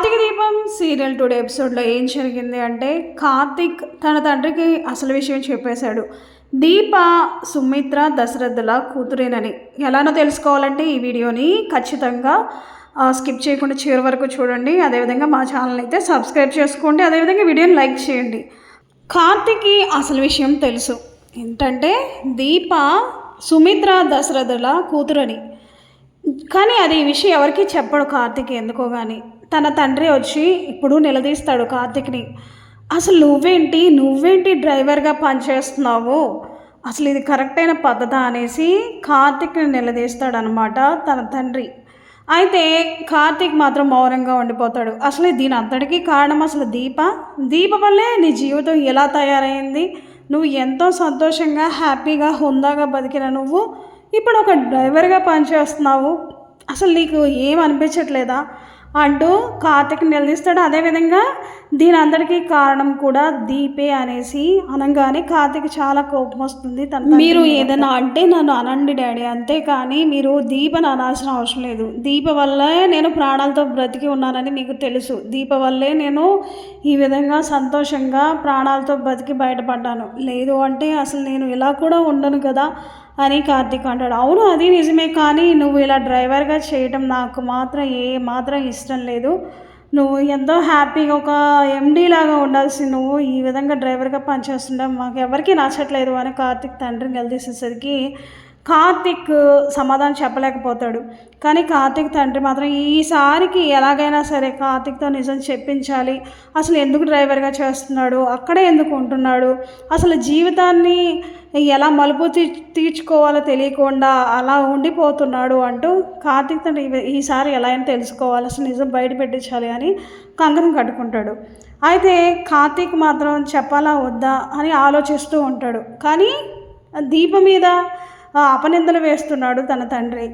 కార్తీక దీపం serial today ఎపిసోడ్లో ఏం జరిగింది అంటే కార్తీక్ తన తండ్రికి అసలు విషయం చెప్పేశాడు. దీప సుమిత్ర దశరథుల కూతురేనని. ఎలానో తెలుసుకోవాలంటే ఈ వీడియోని ఖచ్చితంగా స్కిప్ చేయకుండా చివరి వరకు చూడండి. అదేవిధంగా మా ఛానల్ అయితే సబ్స్క్రైబ్ చేసుకోండి. అదేవిధంగా వీడియోని లైక్ చేయండి. కార్తీక్కి అసలు విషయం తెలుసు. ఏంటంటే దీప సుమిత్ర దశరథుల కూతురని. కానీ అది ఈ విషయం ఎవరికి చెప్పడు కార్తీక్ ఎందుకో కానీ తన తండ్రి వచ్చి ఇప్పుడు నిలదీస్తాడు కార్తీక్ని. అసలు నువ్వేంటి? నువ్వేంటి డ్రైవర్గా పనిచేస్తున్నావు? అసలు ఇది కరెక్ట్ అయిన పద్ధత? అనేసి కార్తిక్ని నిలదీస్తాడు అనమాట తన తండ్రి. అయితే కార్తీక్ మాత్రం మౌనంగా ఉండిపోతాడు. అసలు దీని అంతటికీ కారణం అసలు దీప? దీప వల్లే నీ జీవితం ఎలా తయారైంది? నువ్వు ఎంతో సంతోషంగా హ్యాపీగా హుందాగా బతికిన నువ్వు ఇప్పుడు ఒక డ్రైవర్గా పనిచేస్తున్నావు. అసలు నీకు ఏం అనిపించట్లేదా? అంటూ కార్తిక్ నిలదీస్తాడు. అదేవిధంగా దీని అందరికీ కారణం కూడా దీపే అనేసి అనగానే కార్తిక్ చాలా కోపం వస్తుంది. తన మీరు ఏదైనా అంటే నన్ను అనండి డాడీ అంతే కానీ మీరు దీపను అనాల్సిన అవసరం లేదు. దీప వల్లే నేను ప్రాణాలతో బ్రతికి ఉన్నానని మీకు తెలుసు. దీప వల్లే నేను ఈ విధంగా సంతోషంగా ప్రాణాలతో బతికి బయటపడ్డాను. లేదు అంటే అసలు నేను ఇలా కూడా ఉండను కదా అని కార్తీక్ అంటాడు. అవును అది నిజమే కానీ నువ్వు ఇలా డ్రైవర్గా చేయటం నాకు మాత్రం ఏ మాత్రం ఇష్టం లేదు. నువ్వు ఎంతో హ్యాపీగా ఒక ఎండీ లాగా ఉండాల్సి నువ్వు ఈ విధంగా డ్రైవర్గా పనిచేస్తుండడం మాకు ఎవరికీ నచ్చట్లేదు అని కార్తీక్ తండ్రిని నిలదీసేసరికి కార్తిక్ సమాధానం చెప్పలేకపోతాడు. కానీ కార్తిక్ తండ్రి మాత్రం ఈసారికి ఎలాగైనా సరే కార్తిక్తో నిజం చెప్పించాలి. అసలు ఎందుకు డ్రైవర్గా చేస్తున్నాడు? అక్కడే ఎందుకు ఉంటున్నాడు? అసలు జీవితాన్ని ఎలా మలుపు తీ తీర్చుకోవాలో తెలియకుండా అలా ఉండిపోతున్నాడు అంటూ కార్తిక్ తండ్రి ఈసారి ఎలా అయినా తెలుసుకోవాలి. అసలు నిజం బయట పెట్టించాలి అని కంకణం కట్టుకుంటాడు. అయితే కార్తీక్ మాత్రం చెప్పాలా వద్దా అని ఆలోచిస్తూ ఉంటాడు. కానీ దీప మీద అపనిందలు వేస్తున్నాడు తన తండ్రి.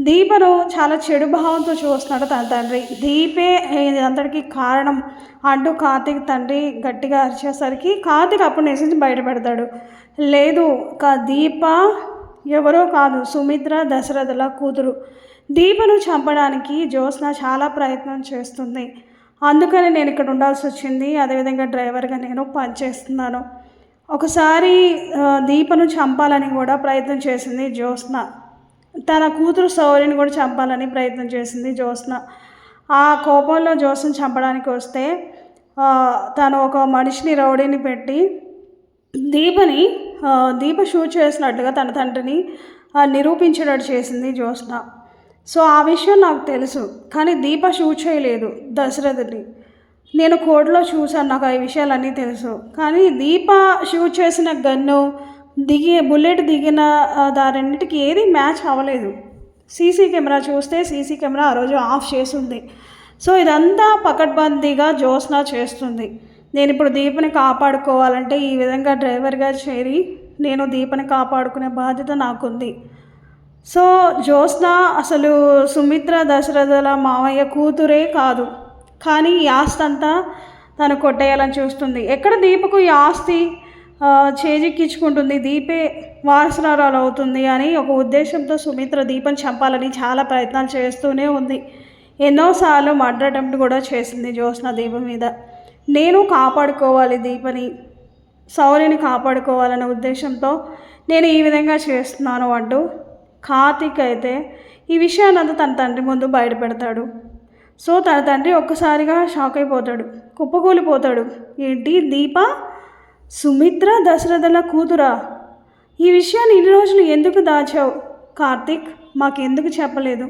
దీపను చాలా చెడు భావంతో చూస్తున్నాడు తన తండ్రి. దీపే ఇదంతటికి కారణం అంటూ కార్తీక్ తండ్రి గట్టిగా అరిచేసరికి కార్తీక్ అప్పుడు నిజం బయటపెడతాడు. లేదు కా దీప ఎవరో కాదు సుమిత్ర దశరథుల కూతురు. దీపను చంపడానికి జ్యోత్స్న చాలా ప్రయత్నం చేస్తుంది. అందుకని నేను ఇక్కడ ఉండాల్సి వచ్చింది. అదేవిధంగా డ్రైవర్గా నేను పనిచేస్తున్నాను. ఒకసారి దీపను చంపాలని కూడా ప్రయత్నం చేసింది జ్యోత్స్న. తన కూతురు సౌరిని కూడా చంపాలని ప్రయత్నం చేసింది జ్యోత్స్న. ఆ కోపంలో జ్యోత్స్న చంపడానికి వస్తే తను ఒక మనిషిని రౌడీని పెట్టి దీపని దీప షూట్ చేసినట్టుగా తన తండ్రిని నిరూపించినట్టు నిరూపించేటట్టు చేసింది జ్యోత్స్న. సో ఆ విషయం నాకు తెలుసు కానీ దీప షూట్ చేయలేదు దశరథుని. నేను కోర్టులో చూశాను నాకు ఆ విషయాలన్నీ తెలుసు. కానీ దీప షూట్ చేసిన గన్ను దిగి బుల్లెట్ దిగిన ఆ, దారెన్నిటికి ఏది మ్యాచ్ అవ్వలేదు. సీసీ కెమెరా చూస్తే సీసీ కెమెరా ఆ రోజు ఆఫ్ చేసింది సో ఇదంతా పకడ్బందీగా జ్యోత్స్న చేస్తుంది. నేను ఇప్పుడు దీపని కాపాడుకోవాలంటే ఈ విధంగా డ్రైవర్గా చేరి నేను దీపని కాపాడుకునే బాధ్యత నాకుంది. సో జ్యోత్స్న అసలు సుమిత్ర దశరథల మావయ్య కూతురే కాదు. కానీ ఈ ఆస్తి అంతా తను కొట్టేయాలని చూస్తుంది. ఎక్కడ దీపకు ఈ ఆస్తి చేజిక్కించుకుంటుంది? దీపే వారసురాలు అవుతుంది అని ఒక ఉద్దేశంతో సుమిత్ర దీపం చంపాలని చాలా ప్రయత్నాలు చేస్తూనే ఉంది. ఎన్నోసార్లు మర్డర్ అటెంప్ట్ కూడా చేసింది జ్యోత్స్న దీపం మీద. నేను కాపాడుకోవాలి దీపని సౌర్యని కాపాడుకోవాలనే ఉద్దేశంతో నేను ఈ విధంగా చేస్తున్నాను అంటూ కార్తీక్ అయితే ఈ విషయాన్ని అంతా తన తండ్రి ముందు బయటపెడతాడు. సో తన తండ్రి ఒక్కసారిగా షాక్ అయిపోతాడు కుప్పకూలిపోతాడు. ఏంటి? దీప? సుమిత్ర దశరథల కూతురా? ఈ విషయాన్ని ఇన్ని రోజులు ఎందుకు దాచావు? కార్తీక్ మాకెందుకు చెప్పలేదు?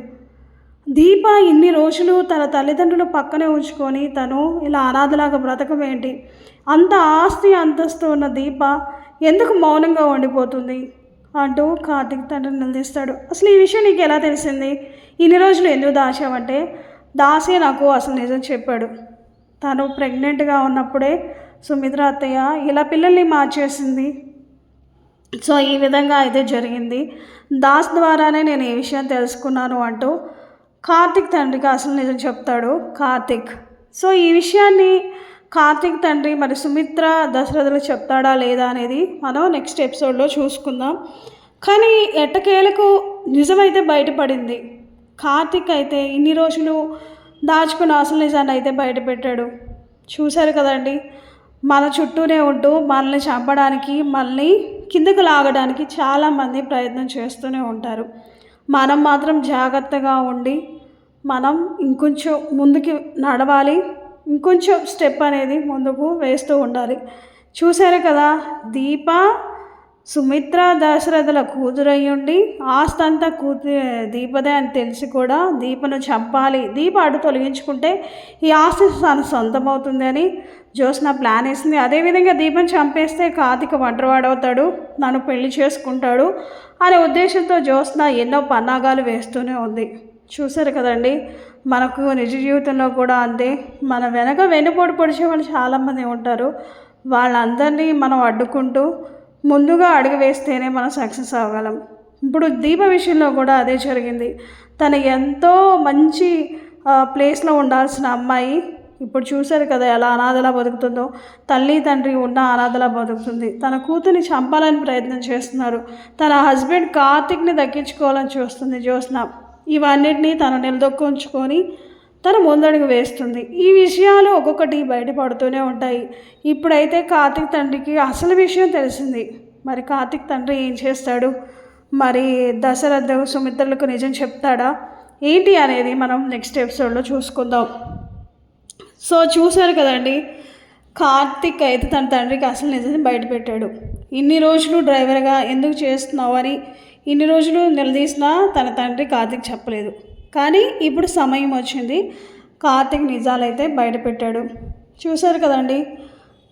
దీప ఇన్ని రోజులు తన తల్లిదండ్రులు పక్కనే ఉంచుకొని తను ఇలా అనాథలాగా బ్రతకమేంటి అంత ఆస్తి అంతస్తు ఉన్న దీప ఎందుకు మౌనంగా ఉండిపోతుంది? అంటూ కార్తిక్ తండ్రిని నిలదీస్తాడు. అసలు ఈ విషయం నీకు ఎలా తెలిసింది? ఇన్ని రోజులు ఎందుకు దాచావంటే దాసే నాకు అసలు నిజం చెప్పాడు. తను ప్రెగ్నెంట్గా ఉన్నప్పుడే సుమిత్ర అత్తయ్య ఇలా పిల్లల్ని మార్చేసింది. సో ఈ విధంగా అయితే జరిగింది. దాస్ ద్వారానే నేను ఈ విషయం తెలుసుకున్నాను అంటూ కార్తిక్ తండ్రికి అసలు నిజం చెప్తాడు కార్తిక్. సో ఈ విషయాన్ని కార్తిక్ తండ్రి మరి సుమిత్ర దశరథులు చెప్తాడా లేదా అనేది మనం నెక్స్ట్ ఎపిసోడ్లో చూసుకుందాం. కానీ ఎట్టకేలకు నిజమైతే బయటపడింది. కార్తిక్ అయితే ఇన్ని రోజులు దాచుకున్న అసలు నిజాన్ని అయితే బయటపెట్టాడు. చూశారు కదండి మన చుట్టూనే ఉంటూ మనల్ని చంపడానికి మనల్ని కిందకు లాగడానికి చాలామంది ప్రయత్నం చేస్తూనే ఉంటారు. మనం మాత్రం జాగ్రత్తగా ఉండి మనం ఇంకొంచెం ముందుకి నడవాలి ఇంకొంచెం స్టెప్ అనేది ముందుకు వేస్తూ ఉండాలి. చూశారు కదా దీప సుమిత్ర దశరథుల కూతురయ్యుండి ఆస్తంతా కూతు దీపదే అని తెలిసి కూడా దీపను చంపాలి దీప అటు తొలగించుకుంటే ఈ ఆస్తి తన సొంతమవుతుంది అని జ్యోత్స్న ప్లాన్ వేసింది. అదేవిధంగా దీపం చంపేస్తే కార్తీక వంటవాడవుతాడు నన్ను పెళ్ళి చేసుకుంటాడు అనే ఉద్దేశంతో జ్యోత్స్న ఎన్నో పన్నాగాలు వేస్తూనే ఉంది. చూశారు కదండి మనకు నిజ జీవితంలో కూడా అంతే. మన వెనక వెనుపోటు పొడిచే వాళ్ళు చాలామంది ఉంటారు. వాళ్ళందరినీ మనం అడ్డుకుంటూ ముందుగా అడుగు వేస్తేనే మనం సక్సెస్ అవ్వగలం. ఇప్పుడు దీప విషయంలో కూడా అదే జరిగింది. తను ఎంతో మంచి ప్లేస్లో ఉండాల్సిన అమ్మాయి ఇప్పుడు చూశారు కదా ఎలా అనాథలా బతుకుతుందో. తల్లి తండ్రి ఉన్న అనాథలా బతుకుతుంది. తన కూతుర్ని చంపాలని ప్రయత్నం చేస్తున్నారు. తన హస్బెండ్ కార్తిక్ని దక్కించుకోవాలని చూస్తుంది జ్యోత్స్న. ఇవన్నిటినీ తను నిలదొక్కుంచుకొని తను ముందడుగు వేస్తుంది. ఈ విషయాలు ఒక్కొక్కటి బయటపడుతూనే ఉంటాయి. ఇప్పుడైతే కార్తిక్ తండ్రికి అసలు విషయం తెలిసింది. మరి కార్తిక్ తండ్రి ఏం చేస్తాడు? మరి దశరథ సుమిత్రులకు నిజం చెప్తాడా? ఏంటి అనేది మనం నెక్స్ట్ ఎపిసోడ్లో చూసుకుందాం. సో చూశారు కదండి కార్తిక్ అయితే తన తండ్రికి అసలు నిజం బయటపెట్టాడు. ఇన్ని రోజులు డ్రైవర్గా ఎందుకు చేస్తున్నావు అని ఇన్ని రోజులు నిలదీసినా తన తండ్రి కార్తిక్ చెప్పలేదు. కానీ ఇప్పుడు సమయం వచ్చింది. కార్తిక్ నిజాలైతే బయటపెట్టాడు. చూశారు కదండి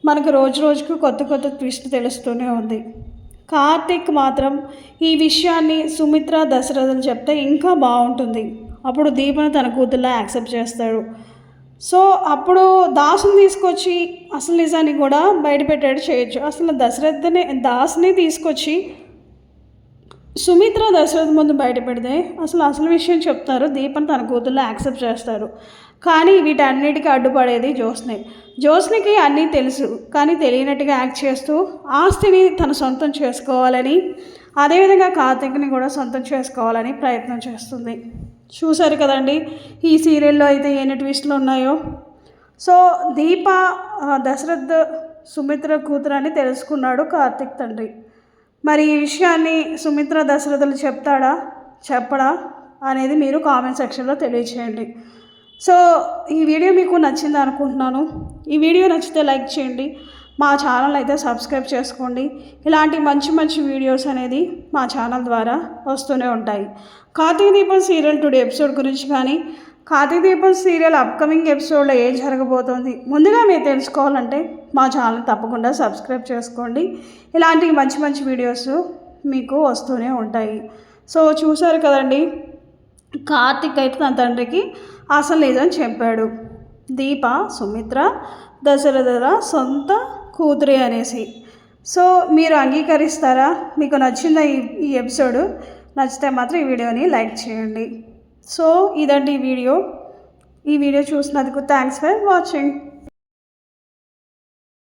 మనకు రోజు రోజుకు కొత్త కొత్త ట్విస్ట్ తెలుస్తూనే ఉంది. కార్తిక్ మాత్రం ఈ విషయాన్ని సుమిత్ర దశరథులు చెప్తే ఇంకా బాగుంటుంది. అప్పుడు దీపను తన కూతుర్లా యాక్సెప్ట్ చేస్తాడు. సో అప్పుడు దాసుని తీసుకొచ్చి అసలు నిజాన్ని కూడా బయటపెట్టాడు చేయొచ్చు. అసలు దశరథని దాసుని తీసుకొచ్చి సుమిత్ర దశరథ ముందు బయటపెడితే అసలు అసలు విషయం చెప్తారు. దీపం తన కూతుర్లో యాక్సెప్ట్ చేస్తారు. కానీ వీటన్నిటికీ అడ్డుపడేది జ్యోత్స్నే. జ్యోత్స్నికి అన్నీ తెలుసు కానీ తెలియనట్టుగా యాక్ట్ చేస్తూ ఆస్తిని తన సొంతం చేసుకోవాలని అదేవిధంగా కార్తీక్ని కూడా సొంతం చేసుకోవాలని ప్రయత్నం చేస్తుంది. చూశారు కదండి ఈ సీరియల్లో అయితే ఎన్ని ట్విస్ట్లు ఉన్నాయో. సో దీప దశరథ్ సుమిత్ర కూతురు అని తెలుసుకున్నాడు కార్తీక్ తండ్రి. మరి ఈ విషయాన్ని సుమిత్ర దశరథులు చెప్తాడా? చెప్పడా? అనేది మీరు కామెంట్ సెక్షన్లో తెలియచేయండి. సో ఈ వీడియో మీకు నచ్చింది అనుకుంటున్నాను. ఈ వీడియో నచ్చితే లైక్ చేయండి. మా ఛానల్ అయితే సబ్స్క్రైబ్ చేసుకోండి. ఇలాంటి మంచి మంచి వీడియోస్ అనేది మా ఛానల్ ద్వారా వస్తూనే ఉంటాయి. కార్తీక దీపం సీరియల్ టుడే ఎపిసోడ్ గురించి కానీ దీపం సీరియల్ అప్కమింగ్ ఎపిసోడ్లో ఏం జరగబోతోంది? ముందుగా మీరు తెలుసుకోవాలంటే మా ఛానల్ తప్పకుండా సబ్స్క్రైబ్ చేసుకోండి. ఇలాంటి మంచి మంచి వీడియోస్ మీకు వస్తూనే ఉంటాయి. సో చూశారు కదండి కార్తిక్ అయితే తన తండ్రికి అసలు నిజం చెప్పాడు. దీప సుమిత్ర దశరథల సొంత కూతురి అనేసి. సో మీరు అంగీకరిస్తారా? మీకు నచ్చిందా ఈ ఈ ఎపిసోడ్? నచ్చితే మాత్రం ఈ వీడియోని లైక్ చేయండి. సో ఇదండి ఈ వీడియో. ఈ వీడియో చూసినందుకు థ్యాంక్స్ ఫర్ వాచింగ్